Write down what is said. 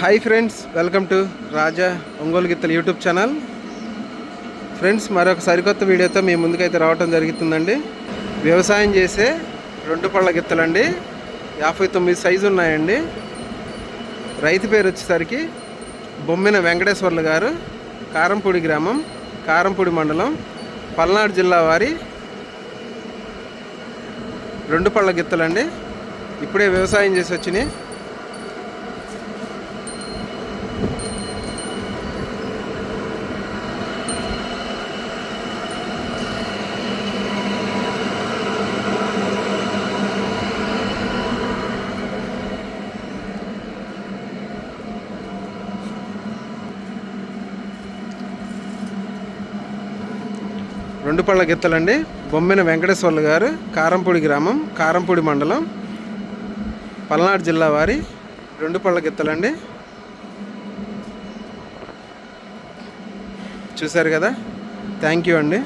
Hi friends welcome to Raja Ongole గిత్తలు YouTube channel friends మరొక సరికొత్త వీడియోతో మీ ముందుకైతే రావటం జరుగుతుందండి. వ్యవసాయం చేసే రెండు పళ్ళ గిత్తలండి. యాభై తొమ్మిది సైజు ఉన్నాయండి. రైతు పేరు వచ్చేసరికి బొమ్మిన వెంకటేశ్వర్లు గారు కారంపూడి గ్రామం కారంపూడి మండలం పల్నాడు జిల్లా వారి రెండు పళ్ళ గిత్తలండి. ఇప్పుడే వ్యవసాయం చేసి వచ్చినాయి. రెండు పళ్ళ గిత్తలండి. బొమ్మిన వెంకటేశ్వర్లు గారు కారంపూడి గ్రామం కారంపూడి మండలం పల్నాడు జిల్లా వారి రెండు పళ్ళ గిత్తలండి. చూశారు కదా? థ్యాంక్ యూ అండి.